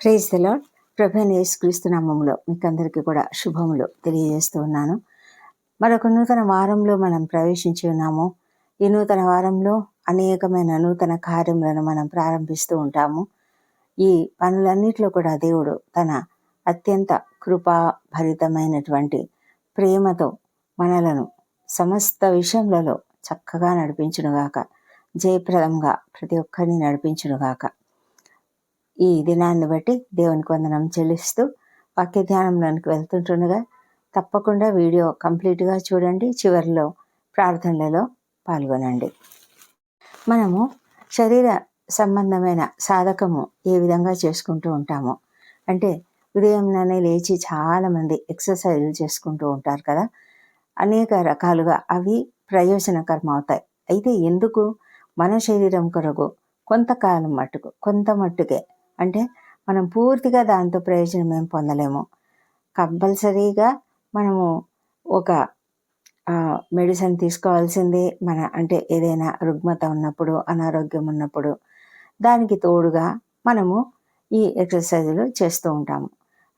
Praise the lord ప్రభాని యేసుక్రీస్తు నామంలో మీకు అందరికీ కూడా శుభములు తెలియజేస్తూ ఉన్నాను. మరొక నూతన వారంలో మనం ప్రవేశించి ఉన్నాము. ఈ నూతన వారంలో అనేకమైన నూతన కార్యములను మనం ప్రారంభిస్తూ ఉంటాము. ఈ పనులన్నిటిలో కూడా దేవుడు తన అత్యంత కృపాభరితమైనటువంటి ప్రేమతో మనలను సమస్త విషయములలో చక్కగా నడిపించునుగాక జయప్రదంగా ప్రతి ఒక్కరిని నడిపించునుగాక. ఈ దినాన్ని బట్టి దేవునికి వందనం చెల్లిస్తూ వాక్య ధ్యానంలోనికి వెళ్తుంటుండగా తప్పకుండా వీడియో కంప్లీట్గా చూడండి. చివరిలో ప్రార్థనలలో పాల్గొనండి. మనము శరీర సంబంధమైన సాధకము ఏ విధంగా చేసుకుంటూ ఉంటామో అంటే ఉదయంలోనే లేచి చాలామంది ఎక్సర్సైజులు చేసుకుంటూ ఉంటారు కదా అనేక రకాలుగా అవి ప్రయోజనకరం అవుతాయి. అయితే ఎందుకు? మన శరీరం కొరకు కొంతకాలం మట్టుకు కొంత మట్టుకే అంటే మనం పూర్తిగా దాంతో ప్రయోజనం ఏం పొందలేము. కంపల్సరీగా మనము ఒక మెడిసిన్ తీసుకోవాల్సిందే మన అంటే ఏదైనా రుగ్మత ఉన్నప్పుడు అనారోగ్యం ఉన్నప్పుడు. దానికి తోడుగా మనము ఈ ఎక్సర్సైజులు చేస్తూ ఉంటాము.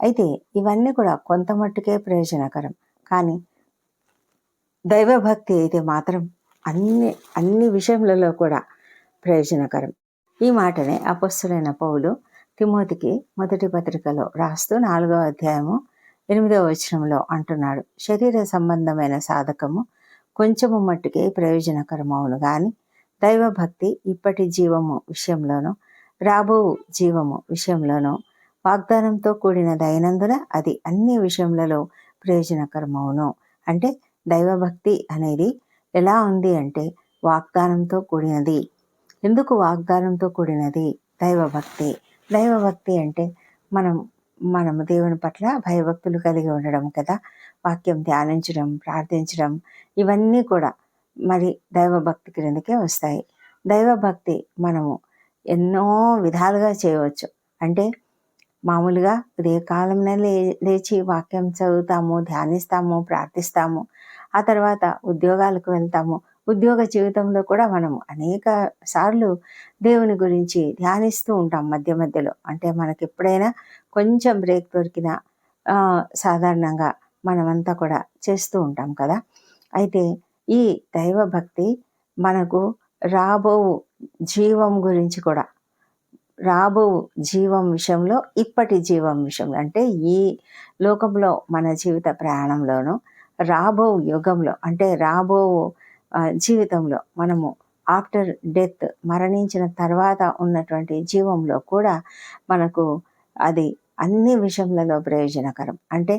అయితే ఇవన్నీ కూడా కొంత మట్టుకే ప్రయోజనకరం. కానీ దైవభక్తి అయితే మాత్రం అన్ని అన్ని విషయములలో కూడా ప్రయోజనకరం. ఈ మాటనే అపస్సులైన పౌలు తిమోతికి మొదటి పత్రికలో రాస్తూ నాలుగవ అధ్యాయము ఎనిమిదవ వచనంలో అంటున్నాడు. శరీర సంబంధమైన సాధకము కొంచెము మట్టుకే ప్రయోజనకరమవును కానీ దైవభక్తి ఇప్పటి జీవము విషయంలోనూ రాబో జీవము విషయంలోనూ వాగ్దానంతో కూడిన దైనందున అది అన్ని విషయములలో ప్రయోజనకరమవును. అంటే దైవభక్తి అనేది ఎలా ఉంది అంటే వాగ్దానంతో కూడినది. ఎందుకు వాగ్దానంతో కూడినది? దైవభక్తి. దైవభక్తి అంటే మనం మనం దేవుని పట్ల భయభక్తులు కలిగి ఉండడం కదా. వాక్యం ధ్యానించడం ప్రార్థించడం ఇవన్నీ కూడా మరి దైవభక్తి క్రిందకే వస్తాయి. దైవభక్తి మనము ఎన్నో విధాలుగా చేయవచ్చు. అంటే మామూలుగా ఉదయకాలంలో లే లేచి వాక్యం చదువుతాము ధ్యానిస్తాము ప్రార్థిస్తాము. ఆ తర్వాత ఉద్యోగాలకు వెళ్తాము. ఉద్యోగ జీవితంలో కూడా మనం అనేక సార్లు దేవుని గురించి ధ్యానిస్తూ ఉంటాం మధ్య మధ్యలో. అంటే మనకి ఎప్పుడైనా కొంచెం బ్రేక్ దొరికినా సాధారణంగా మనమంతా కూడా చేస్తూ ఉంటాం కదా. అయితే ఈ దైవభక్తి మనకు రాబో జీవం గురించి కూడా రాబో జీవం విషయంలో ఇప్పటి జీవం విషయంలో అంటే ఈ లోకంలో మన జీవిత ప్రయాణంలోనూ రాబో యుగంలో అంటే రాబో జీవితంలో మనము ఆఫ్టర్ డెత్ మరణించిన తర్వాత ఉన్నటువంటి జీవంలో కూడా మనకు అది అన్ని విషయంలో ప్రయోజనకరం. అంటే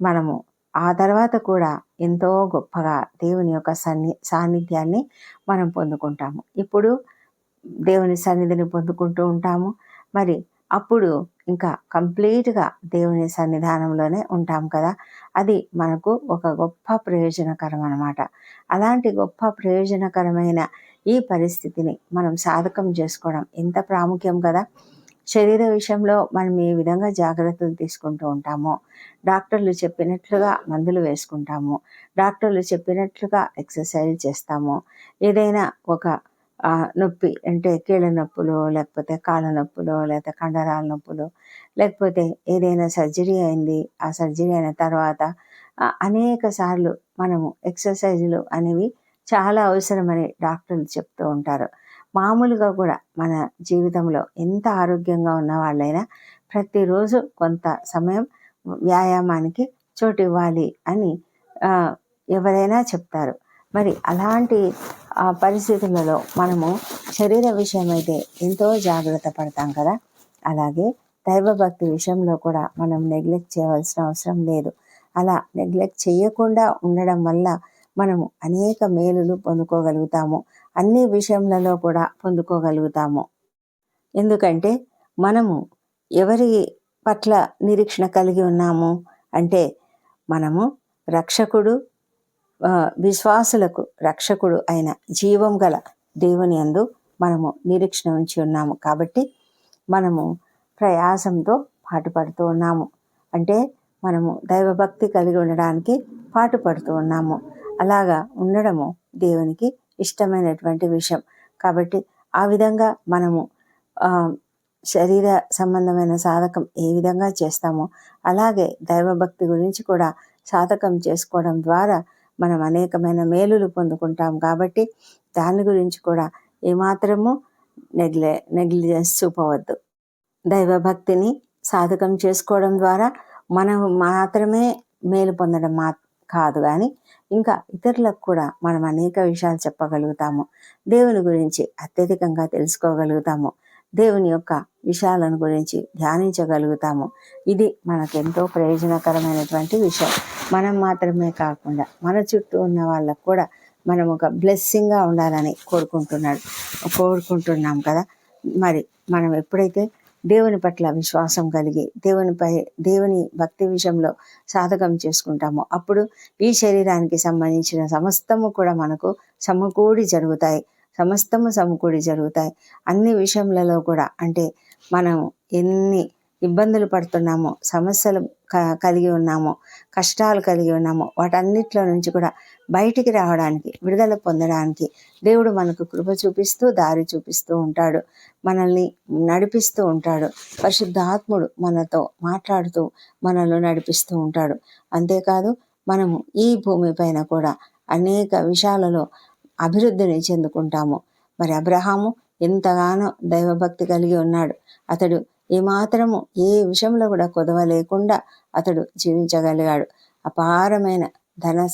మనము ఆ తర్వాత కూడా ఎంతో గొప్పగా దేవుని యొక్క సన్ని సాన్నిధ్యాన్ని మనం పొందుకుంటాము. ఇప్పుడు దేవుని సన్నిధిని పొందుకుంటూ ఉంటాము. మరి అప్పుడు ఇంకా కంప్లీట్గా దేవుని సన్నిధానంలోనే ఉంటాం కదా. అది మనకు ఒక గొప్ప ప్రయోజనకరం అనమాట అలాంటి గొప్ప ప్రయోజనకరమైన ఈ పరిస్థితిని మనం సాధకం చేసుకోవడం ఎంత ప్రాముఖ్యం కదా. శరీర విషయంలో మనం ఏ విధంగా జాగ్రత్తలు తీసుకుంటూ ఉంటామో డాక్టర్లు చెప్పినట్లుగా మందులు వేసుకుంటాము డాక్టర్లు చెప్పినట్లుగా ఎక్సర్సైజ్ చేస్తాము ఏదైనా ఒక నొప్పి అంటే కీళ్ళ నొప్పులు లేకపోతే కాళ్ళ నొప్పులు లేకపోతే కండరాల నొప్పులు లేకపోతే ఏదైనా సర్జరీ అయింది ఆ సర్జరీ అయిన తర్వాత అనేక సార్లు మనము ఎక్సర్సైజులు అనేవి చాలా అవసరమని డాక్టర్లు చెప్తూ ఉంటారు. మామూలుగా కూడా మన జీవితంలో ఎంత ఆరోగ్యంగా ఉన్న వాళ్ళైనా ప్రతిరోజు కొంత సమయం వ్యాయామానికి చోటు ఇవ్వాలి అని ఎవరైనా చెప్తారు. మరి అలాంటి పరిస్థితులలో మనము శరీర విషయం అయితే ఎంతో జాగ్రత్త పడతాం కదా. అలాగే దైవభక్తి విషయంలో కూడా మనం నెగ్లెక్ట్ చేయవలసిన అవసరం లేదు. అలా నెగ్లెక్ట్ చేయకుండా ఉండడం వల్ల మనము అనేక మేలులు పొందుకోగలుగుతాము. అన్ని విషయంలలో కూడా పొందుకోగలుగుతాము. ఎందుకంటే మనము ఎవరి పట్ల నిరీక్షణ కలిగి ఉన్నాము అంటే మనము రక్షకుడు విశ్వాసులకు రక్షకుడు అయిన జీవం గల దేవుని అందు మనము నిరీక్షణ ఉంచి ఉన్నాము. కాబట్టి మనము ప్రయాసంతో పాటుపడుతూ ఉన్నాము. అంటే మనము దైవభక్తి కలిగి ఉండడానికి పాటుపడుతూ ఉన్నాము. అలాగా ఉండడము దేవునికి ఇష్టమైనటువంటి విషయం. కాబట్టి ఆ విధంగా మనము శరీర సంబంధమైన సాధకం ఏ విధంగా చేస్తామో అలాగే దైవభక్తి గురించి కూడా సాధకం చేసుకోవడం ద్వారా మనం అనేకమైన మేలులు పొందుకుంటాం. కాబట్టి దాని గురించి కూడా ఏమాత్రము నెగ్లె నెగ్లిజెన్స్ చూపవద్దు. దైవభక్తిని సాధకం చేసుకోవడం ద్వారా మనం మాత్రమే మేలు పొందడం మా కాదు కానీ ఇంకా ఇతరులకు కూడా మనం అనేక విషయాలు చెప్పగలుగుతాము. దేవుని గురించి అత్యధికంగా తెలుసుకోగలుగుతాము. దేవుని యొక్క విషయాలను గురించి ధ్యానించగలుగుతాము. ఇది మనకెంతో ప్రయోజనకరమైనటువంటి విషయం. మనం మాత్రమే కాకుండా మన చుట్టూ ఉన్న వాళ్ళకు కూడా మనం ఒక బ్లెస్సింగ్గా ఉండాలని కోరుకుంటున్నాడు కోరుకుంటున్నాం కదా. మరి మనం ఎప్పుడైతే దేవుని పట్ల విశ్వాసం కలిగి దేవునిపై దేవుని భక్తి విషయంలో సాధకం చేసుకుంటామో అప్పుడు ఈ శరీరానికి సంబంధించిన సమస్తము కూడా మనకు సమకూడి జరుగుతాయి. సమస్తము సమకూడి జరుగుతాయి. అన్ని విషయములలో కూడా అంటే మనం ఎన్ని ఇబ్బందులు పడుతున్నామో సమస్యలు కలిగి ఉన్నామో కష్టాలు కలిగి ఉన్నామో వాటన్నిటిలో నుంచి కూడా బయటికి రావడానికి విడుదల పొందడానికి దేవుడు మనకు కృప చూపిస్తూ దారి చూపిస్తూ ఉంటాడు. మనల్ని నడిపిస్తూ ఉంటాడు. పరిశుద్ధాత్ముడు మనతో మాట్లాడుతూ మనల్ని నడిపిస్తూ ఉంటాడు. అంతేకాదు మనము ఈ భూమిపైన కూడా అనేక విషయాలలో అభివృద్ధిని చెందుకుంటాము. మరి అబ్రహాము ఎంతగానో దైవభక్తి కలిగి ఉన్నాడు. అతడు ఏమాత్రము ఏ విషయంలో కూడా కొదవ లేకుండా అతడు జీవించగలిగాడు. అపారమైన ధన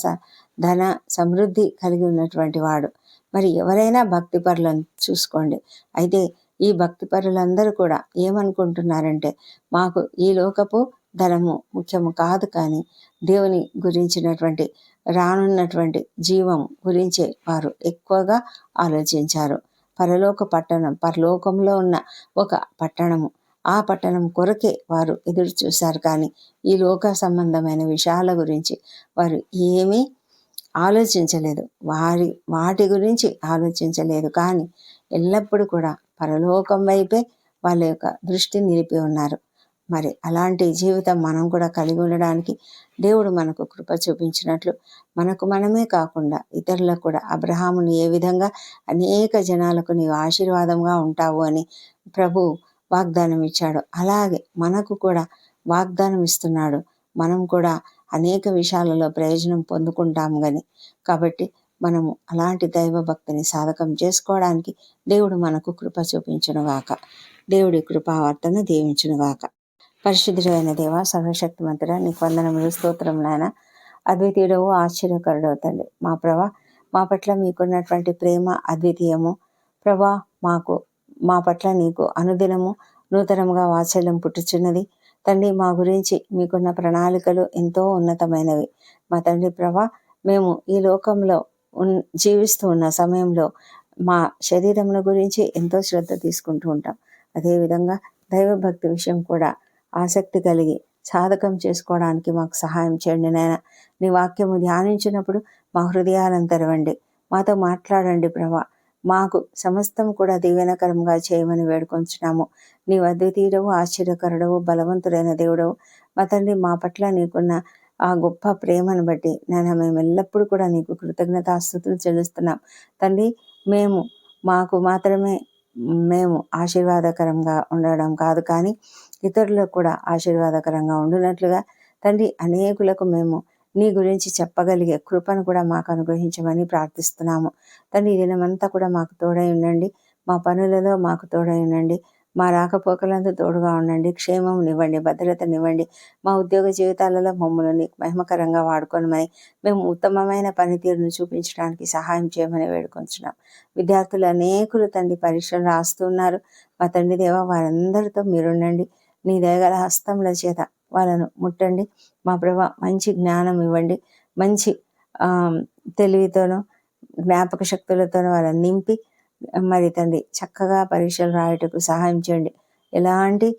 ధన సమృద్ధి కలిగి ఉన్నటువంటి వాడు. మరి ఎవరైనా భక్తి పరులను చూసుకోండి. అయితే ఈ భక్తి పరులందరూ కూడా ఏమనుకుంటున్నారంటే మాకు ఈ లోకపు ధనము ముఖ్యము కాదు కానీ దేవుని గురించినటువంటి రానున్నటువంటి జీవం గురించే వారు ఎక్కువగా ఆలోచించారు. పరలోక పట్టణం పరలోకంలో ఉన్న ఒక పట్టణము. ఆ పట్టణం కొరకే వారు ఎదురు చూశారు కానీ ఈ లోక సంబంధమైన విషయాల గురించి వారు ఏమీ ఆలోచించలేదు. వారి వాటి గురించి ఆలోచించలేదు కానీ ఎల్లప్పుడూ కూడా పరలోకం వైపే వాళ్ళ యొక్క దృష్టి నిలిపి ఉన్నారు. మరి అలాంటి జీవితం మనం కూడా కలిగి ఉండడానికి దేవుడు మనకు కృప చూపించినట్లు మనకు మనమే కాకుండా ఇతరులకు కూడా అబ్రహాముని ఏ విధంగా అనేక జనాలకు నీవు ఆశీర్వాదంగా ఉంటావు అని ప్రభు వాగ్దానం ఇచ్చాడు అలాగే మనకు కూడా వాగ్దానం ఇస్తున్నాడు మనం కూడా అనేక విషయాలలో ప్రయోజనం పొందుకుంటాం కానీ కాబట్టి మనము అలాంటి దైవ భక్తిని సాధకం చేసుకోవడానికి దేవుడు మనకు కృప చూపించునుగాక. దేవుడి కృపావర్తను దీవించునుగాక. పరిశుద్ధుడైన దేవ సర్వశక్తిమంతుడ నీకు వందనములు స్తోత్రం నాయన. అద్వితీయుడవు ఆశ్చర్యకరుడు అవుతండి మా ప్రభా మా పట్ల మీకున్నటువంటి ప్రేమ అద్వితీయము. ప్రభా మాకు మా పట్ల నీకు అనుదినము నూతనముగా వాత్సల్యం పుట్టుచున్నది. తండ్రి మా గురించి మీకున్న ప్రణాళికలు ఎంతో ఉన్నతమైనవి. మా తండ్రి ప్రభా మేము ఈ లోకంలో ఉన్ జీవిస్తూ ఉన్న సమయంలో మా శరీరముల గురించి ఎంతో శ్రద్ధ తీసుకుంటూ ఉంటాం. అదేవిధంగా దైవభక్తి విషయం కూడా ఆసక్తి కలిగి సాధకం చేసుకోవడానికి మాకు సహాయం చేయండి నాయన. నీ వాక్యము ధ్యానించినప్పుడు మా హృదయాలను తెరవండి. మాతో మాట్లాడండి ప్రభా. మాకు సమస్తం కూడా దీవెనకరంగా చేయమని వేడుకొంచున్నాము. నీ అద్వితీయుడవు ఆశ్చర్యకరుడవు బలవంతుడైన దేవుడవు. మా తండ్రి మా పట్ల నీకున్న ఆ గొప్ప ప్రేమను బట్టి నేను మేము ఎల్లప్పుడూ కూడా నీకు కృతజ్ఞతాస్థుతులు చెల్లిస్తున్నాం. తండ్రి మేము మాకు మాత్రమే మేము ఆశీర్వాదకరంగా ఉండడం కాదు కానీ ఇతరులకు కూడా ఆశీర్వాదకరంగా ఉండునట్లుగా. తండ్రి అనేకులకు మేము నీ గురించి చెప్పగలిగే కృపను కూడా మాకు అనుగ్రహించమని ప్రార్థిస్తున్నాము. తండ్రి దినమంతా కూడా మాకు తోడై ఉండండి. మా పనులలో మాకు తోడై ఉండండి. మా రాకపోకలంతా తోడుగా ఉండండి. క్షేమం ఇవ్వండి భద్రతనివ్వండి మా ఉద్యోగ జీవితాలలో మమ్మల్ని మహిమకరంగా వాడుకోనమని మేము ఉత్తమమైన పనితీరును చూపించడానికి సహాయం చేయమని వేడుకొంచున్నాం. విద్యార్థులు అనేకులు తండ్రి పరీక్షలు రాస్తున్నారు మా తండ్రి దేవ వారందరితో మీరుండండి. నీ దయగల హస్తముల చేత వాళ్ళను ముట్టండి. మా ప్రభా మంచి జ్ఞానం ఇవ్వండి. మంచి తెలివితోనూ జ్ఞాపక శక్తులతోనూ వాళ్ళని నింపి మరి తండ్రి చక్కగా పరీక్షలు రాయటకు సహాయం చేయండి. ఎలాంటి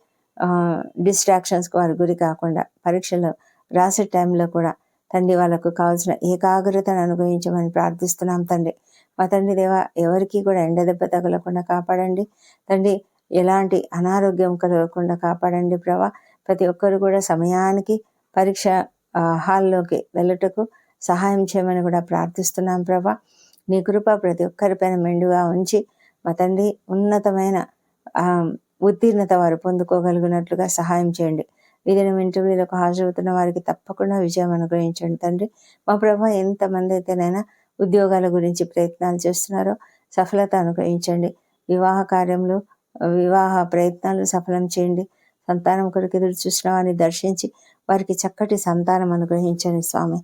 డిస్ట్రాక్షన్స్కి వారి గురి కాకుండా పరీక్షలు రాసే టైంలో కూడా తండ్రి వాళ్ళకు కావాల్సిన ఏకాగ్రతను అనుభవించమని ప్రార్థిస్తున్నాం తండ్రి. మా తండ్రి దేవ ఎవరికి కూడా ఎండ దెబ్బ తగలకుండా కాపాడండి. తండ్రి ఎలాంటి అనారోగ్యం కలగకుండా కాపాడండి ప్రభా. ప్రతి ఒక్కరు కూడా సమయానికి పరీక్ష హాల్లోకి వెళ్ళటకు సహాయం చేయమని కూడా ప్రార్థిస్తున్నాం ప్రభా. నీ కృప ప్రతి ఒక్కరిపైన మెండుగా ఉంచి మా తండ్రి ఉన్నతమైన ఉత్తీర్ణత వారు పొందుకోగలిగినట్లుగా సహాయం చేయండి. ఈ ఇంటర్వ్యూలకు హాజరవుతున్న వారికి తప్పకుండా విజయం అనుగ్రహించండి తండ్రి. మా ప్రభా ఎంతమంది అయితేనైనా ఉద్యోగాల గురించి ప్రయత్నాలు చేస్తున్నారో సఫలత అనుగ్రహించండి. వివాహ కార్యములు వివాహ ప్రయత్నాలు సఫలం చేయండి. సంతానం కొరకు ఎదురు చూసిన వారిని దర్శించి వారికి చక్కటి సంతానం అనుగ్రహించండి స్వామి.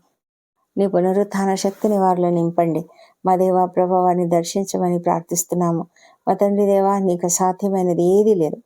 నీ పునరుత్థాన శక్తిని వారిలో నింపండి. మా దేవా ప్రభావాన్ని దర్శించమని ప్రార్థిస్తున్నాము. మా తండ్రి దేవా నీకు సాధ్యమైనది ఏదీ లేదు.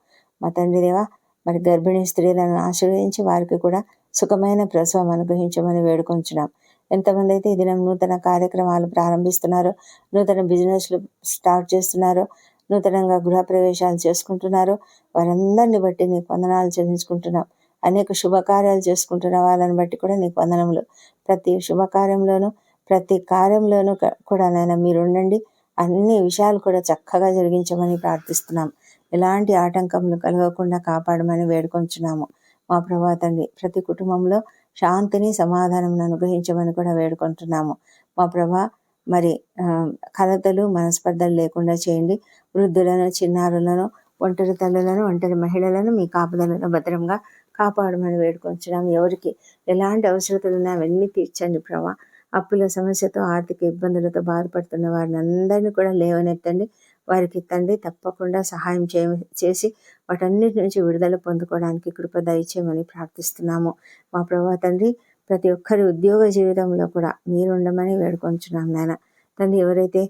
మా తండ్రి దేవా మరి గర్భిణీ స్త్రీలను ఆశ్రయించి వారికి కూడా సుఖమైన ప్రసవం అనుగ్రహించమని వేడుకొంచున్నాం. ఎంతమంది అయితే ఈ దినం నూతన కార్యక్రమాలు ప్రారంభిస్తున్నారో నూతన బిజినెస్లు స్టార్ట్ చేస్తున్నారో నూతనంగా గృహప్రవేశాలు చేసుకుంటున్నారో వారందరిని బట్టి నీకు వందనాలు చెల్లించుకుంటున్నాం. అనేక శుభకార్యాలు చేసుకుంటున్న వాళ్ళని బట్టి కూడా నీకు వందనములు. ప్రతి శుభకార్యంలోనూ ప్రతి కార్యంలోనూ కూడా నాయన మీరు ఉండండి. అన్ని విషయాలు కూడా చక్కగా జరిగించమని ప్రార్థిస్తున్నాం. ఎలాంటి ఆటంకములు కలగకుండా కాపాడమని వేడుకొంచున్నాము. మా ప్రభా తండ్రి ప్రతి కుటుంబంలో శాంతిని సమాధానం అనుగ్రహించమని కూడా వేడుకుంటున్నాము. మా ప్రభా మరి కలతలు మనస్పర్ధలు లేకుండా చేయండి. వృద్ధులను చిన్నారులను ఒంటరి తల్లులను ఒంటరి మహిళలను మీ కాపుదలను భద్రంగా కాపాడమని వేడుకొంచడం ఎవరికి ఎలాంటి అవసరతలు ఉన్నా అవన్నీ తీర్చండి ప్రభా. అప్పుల సమస్యతో ఆర్థిక ఇబ్బందులతో బాధపడుతున్న వారిని అందరినీ కూడా లేవనెత్తండి. వారికి తండ్రి తప్పకుండా సహాయం చే చేసి వాటన్నిటి నుంచి విడుదల పొందుకోవడానికి కృప దయచేయమని ప్రార్థిస్తున్నాము. మా ప్రభా తండ్రి ప్రతి ఒక్కరి ఉద్యోగ జీవితంలో కూడా మీరు ఉండమని వేడుకొంచున్నాం నాయన. తండ్రి ఎవరైతే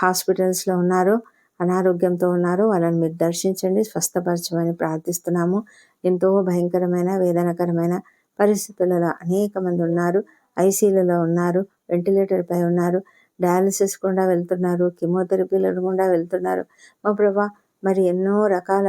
హాస్పిటల్స్లో ఉన్నారో అనారోగ్యంతో ఉన్నారో వాళ్ళని మీరు దర్శించండి స్వస్థపరచమని ప్రార్థిస్తున్నాము. ఎంతో భయంకరమైన వేదనకరమైన పరిస్థితులలో అనేక మంది ఉన్నారు. ఐసీలలో ఉన్నారు వెంటిలేటర్పై ఉన్నారు డయాలసిస్ గుండా వెళ్తున్నారు కెమోథెరపీల గుండా వెళ్తున్నారు. మా ప్రభా మరి ఎన్నో రకాల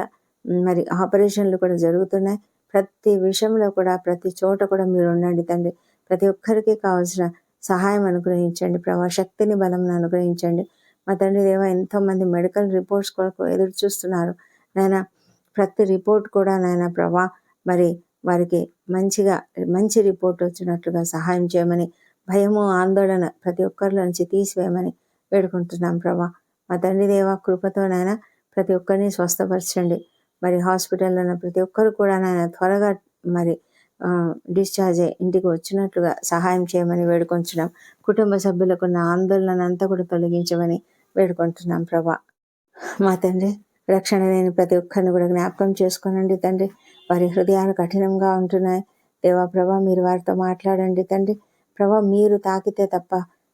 మరి ఆపరేషన్లు కూడా జరుగుతున్నాయి. ప్రతి విషయంలో కూడా ప్రతి చోట కూడా మీరు ఉండండి తండ్రి. ప్రతి ఒక్కరికి కావాల్సిన సహాయం అనుగ్రహించండి. ప్రభా శక్తిని బలం అనుగ్రహించండి. మా తండ్రి దేవ ఎంతోమంది మెడికల్ రిపోర్ట్స్ కొరకు ఎదురు చూస్తున్నారు. నాయన ప్రతి రిపోర్ట్ కూడా నాయన ప్రభా మరి వారికి మంచిగా మంచి రిపోర్ట్ వచ్చినట్లుగా సహాయం చేయమని భయము ఆందోళన ప్రతి ఒక్కరిలో నుంచి తీసివేయమని వేడుకుంటున్నాం ప్రభా. మా తండ్రి దేవ కృపతోనైనా ప్రతి ఒక్కరిని స్వస్థపరచండి. మరి హాస్పిటల్లో ఉన్న ప్రతి ఒక్కరు కూడా నాయన త్వరగా మరి డిశ్చార్జ్ అయ్యి ఇంటికి వచ్చినట్లుగా సహాయం చేయమని వేడుకొంచున్నాం. కుటుంబ సభ్యులకు ఉన్న ఆందోళన అంతా కూడా తొలగించమని వేడుకుంటున్నాం ప్రభా. మా తండ్రి రక్షణ లేని ప్రతి ఒక్కరిని కూడా జ్ఞాపకం చేసుకోనండి తండ్రి. వారి హృదయాలు కఠినంగా ఉంటున్నాయి. దేవా ప్రభా మీరు వారితో మాట్లాడండి తండ్రి. ప్రభా మీరు తాకితే తప్ప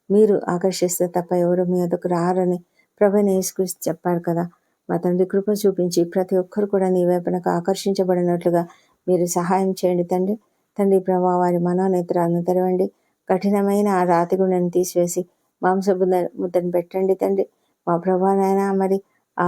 మీరు ఆకర్షిస్తే తప్ప ఎవరు మీ వద్దకు రారని ప్రభని యేసుక్రీస్తు చెప్పారు కదా. మా తండ్రి కృప చూపించి ప్రతి ఒక్కరు కూడా నీ వైపునకు ఆకర్షించబడినట్లుగా మీరు సహాయం చేయండి తండ్రి. తండ్రి ప్రభా వారి మనోనేత్రాలను తెరవండి. కఠినమైన ఆ రాతి గుండెను తీసివేసి మాంస ముద్దను పెట్టండి తండ్రి. మా ప్రభా నాయన మరి ఆ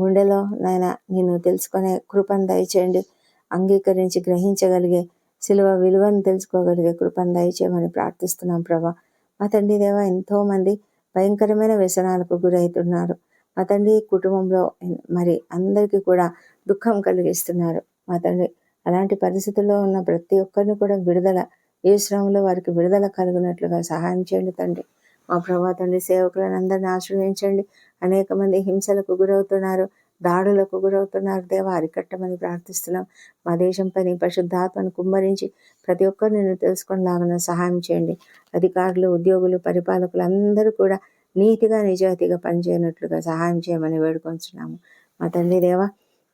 గుండెలో నాయన నేను తెలుసుకునే కృపను దయచేయండి. అంగీకరించి గ్రహించగలిగే సిలువ విలువను తెలుసుకోగలిగే కృపను దయచేయమని ప్రార్థిస్తున్నాం ప్రభా. మా తండ్రి దేవ ఎంతోమంది భయంకరమైన వ్యసనాలకు గురవుతున్నారు. మా తండ్రి కుటుంబంలో మరి అందరికీ కూడా దుఃఖం కలిగిస్తున్నారు. మా తండ్రి అలాంటి పరిస్థితుల్లో ఉన్న ప్రతి ఒక్కరిని కూడా విడుదల ఏ శ్రమంలో వారికి విడుదల కలిగినట్లుగా సహాయం చేయండి తండ్రి. మా ప్రభా తండ్రి సేవకులను అందరిని ఆశ్రయించండి. అనేక మంది హింసలకు గురవుతున్నారు దాడులకు గురవుతున్నారు. దేవ అరికట్టమని ప్రార్థిస్తున్నాం. మా దేశం పని పరిశుద్ధాత్మను కుమ్మరించి ప్రతి ఒక్కరు నేను తెలుసుకునేలాగా సహాయం చేయండి. అధికారులు ఉద్యోగులు పరిపాలకులు అందరూ కూడా నీతిగా నిజాయితీగా పనిచేయనట్లుగా సహాయం చేయమని వేడుకొంచున్నాము. మా తండ్రి దేవ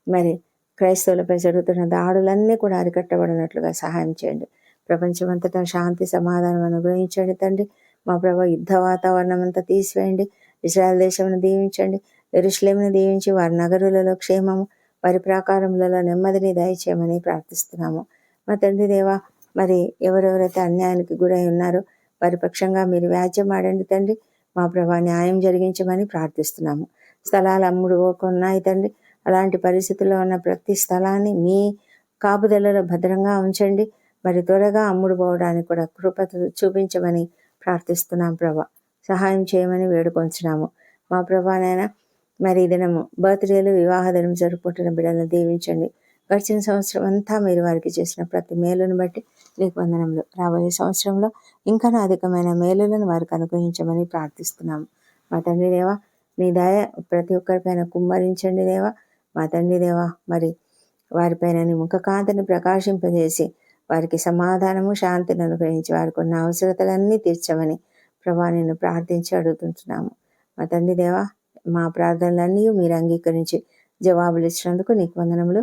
మరి క్రైస్తవులపై జరుగుతున్న దాడులన్నీ కూడా అరికట్టబడినట్లుగా సహాయం చేయండి. ప్రపంచమంతటా శాంతి సమాధానం అనుగ్రహించండి తండ్రి. మా ప్రభా యుద్ధ వాతావరణం అంతా తీసివేయండి. ఇజ్రాయల్ దేశంను దీవించండి. ఎరుశ్లేమును దీవించి వారి నగరులలో క్షేమము వారి ప్రాకారములలో నెమ్మదిని దయచేయమని ప్రార్థిస్తున్నాము. మా తండ్రి దేవా మరి ఎవరెవరైతే అన్యాయానికి గురై ఉన్నారో వారి పక్షంగా మీరు వ్యాజ్యం ఆడండి తండ్రి. మా ప్రభా న్యాయం జరిగించమని ప్రార్థిస్తున్నాము. స్థలాలు అమ్ముడు పోకున్నాయి తండ్రి అలాంటి పరిస్థితుల్లో ఉన్న ప్రతి స్థలాన్ని మీ కాపుదలలో భద్రంగా ఉంచండి. మరి త్వరగా అమ్ముడు పోవడానికి కూడా కృప చూపించమని ప్రార్థిస్తున్నాం ప్రభా. సహాయం చేయమని వేడుకొంచున్నాము. మా ప్రభానైనా మరి దినము బర్త్డేలు వివాహ దినం జరుపుకుంటున్న బిడ్డలను దీవించండి. గడిచిన సంవత్సరం అంతా మీరు వారికి చేసిన ప్రతి మేలును బట్టి నీకు వందనములు రాబోయే సంవత్సరంలో ఇంకా అధికమైన మేలులను వారికి అనుగ్రహించమని ప్రార్థిస్తున్నాము. మా తండ్రి దేవా నీ దయ ప్రతి ఒక్కరిపైన కుమ్మరించండి దేవా. మా తండ్రి దేవా మరి వారిపైన నీ ముఖకాంతిని ప్రకాశింపజేసి వారికి సమాధానము శాంతిని అనుగ్రహించి వారికి ఉన్న అవసరతలన్నీ తీర్చమని ప్రభా నేను ప్రార్థించి అడుగుతుంటున్నాము. మా తండ్రి దేవా మా ప్రార్థనలన్నీ మీరు అంగీకరించి జవాబులు ఇచ్చినందుకు నీకు వందనములు.